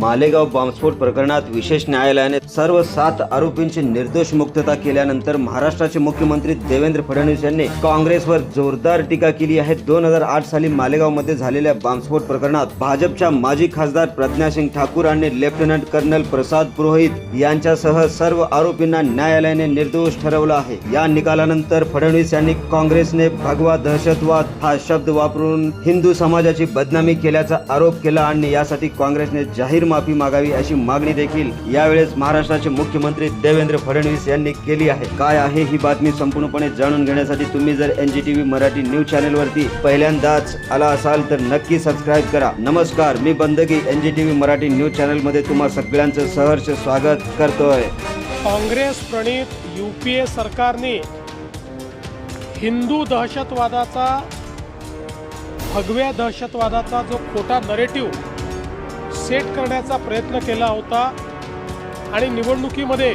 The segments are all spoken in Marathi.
मालेगाव बॉम्बस्फोट प्रकरणात विशेष न्यायालयाने सर्व सात आरोपींची निर्दोष मुक्तता केल्यानंतर महाराष्ट्राचे मुख्यमंत्री देवेंद्र फडणवीस यांनी काँग्रेसवर जोरदार टीका केली आहे. दोन हजार आठ साली मालेगावमध्ये झालेल्या बॉम्बस्फोट प्रकरणात भाजपच्या माजी खासदार प्रज्ञासिंग ठाकूर आणि लेफ्टनंट कर्नल प्रसाद पुरोहित यांच्यासह सर्व आरोपींना न्यायालयाने निर्दोष ठरवलं आहे. या निकालानंतर फडणवीस यांनी काँग्रेसने भगवा दहशतवाद हा शब्द वापरून हिंदू समाजाची बदनामी केल्याचा आरोप केला आणि यासाठी काँग्रेसने जाहीर माफी मागावी अशी मागणी देखील यावेळेस महाराष्ट्राचे मुख्यमंत्री देवेंद्र फडणवीस यांनी केली आहे. काय आहे ही बातमी संपूर्णपणे जाणून घेण्यासाठी तुम्ही जर N G T V Marathi news चॅनलवरती पहिल्यांदाच आला असाल तर नक्की सबस्क्राईब करा. नमस्कार मी Bandagi N G T V Marathi news चॅनलमध्ये तुम्हा सगळ्यांचं सहर्ष स्वागत करतोय. काँग्रेस प्रणित युपीए सरकारने हिंदू दहशतवादाचा भगव्या दहशतवादाचा जो खोटा नरेटिव्ह सेट करण्याचा प्रयत्न केला होता आणि निवडणुकीमध्ये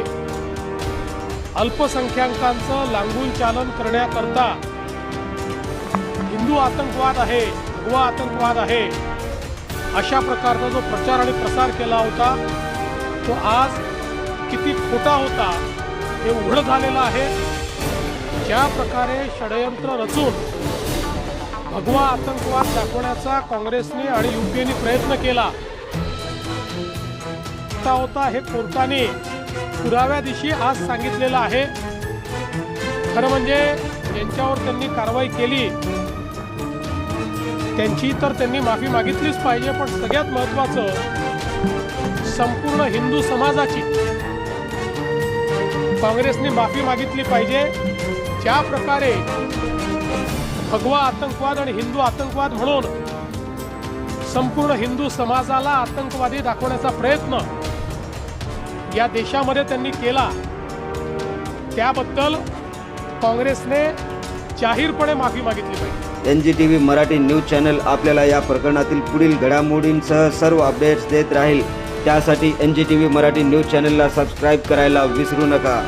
अल्पसंख्याकांचं लांगूल चालन करण्याकरता हिंदू आतंकवाद आहे भगवा आतंकवाद आहे अशा प्रकारचा जो प्रचार आणि प्रसार केला होता तो आज किती खोटा होता हे उघड झालेलं आहे. ज्या प्रकारे षडयंत्र रचून भगवा आतंकवाद दाखवण्याचा काँग्रेसने आणि युपीएने प्रयत्न केला होता होता हे कोर्टाने पुराव्या दिवशी आज सांगितलेलं आहे. खरं म्हणजे ज्यांच्यावर त्यांनी कारवाई केली. त्यांची तर त्यांनी माफी मागितलीच पाहिजे पण सगळ्यात महत्वाचं संपूर्ण हिंदू समाजाची काँग्रेसने माफी मागितली पाहिजे. ज्या प्रकारे भगवा आतंकवाद आणि हिंदू आतंकवाद म्हणून संपूर्ण हिंदू समाजाला आतंकवादी दाखवण्याचा प्रयत्न या देशामध्ये त्यांनी केला. त्याबद्दल काँग्रेसने जाहीरपणे माफी मागितली पाहिजे. N G T V Marathi news channel आपल्याला या प्रकरणातील पुढील घडामोडींसह सर्व अपडेट्स देत राहील. त्यासाठी N G T V Marathi news चॅनलला सबस्क्राईब करायला विसरू नका.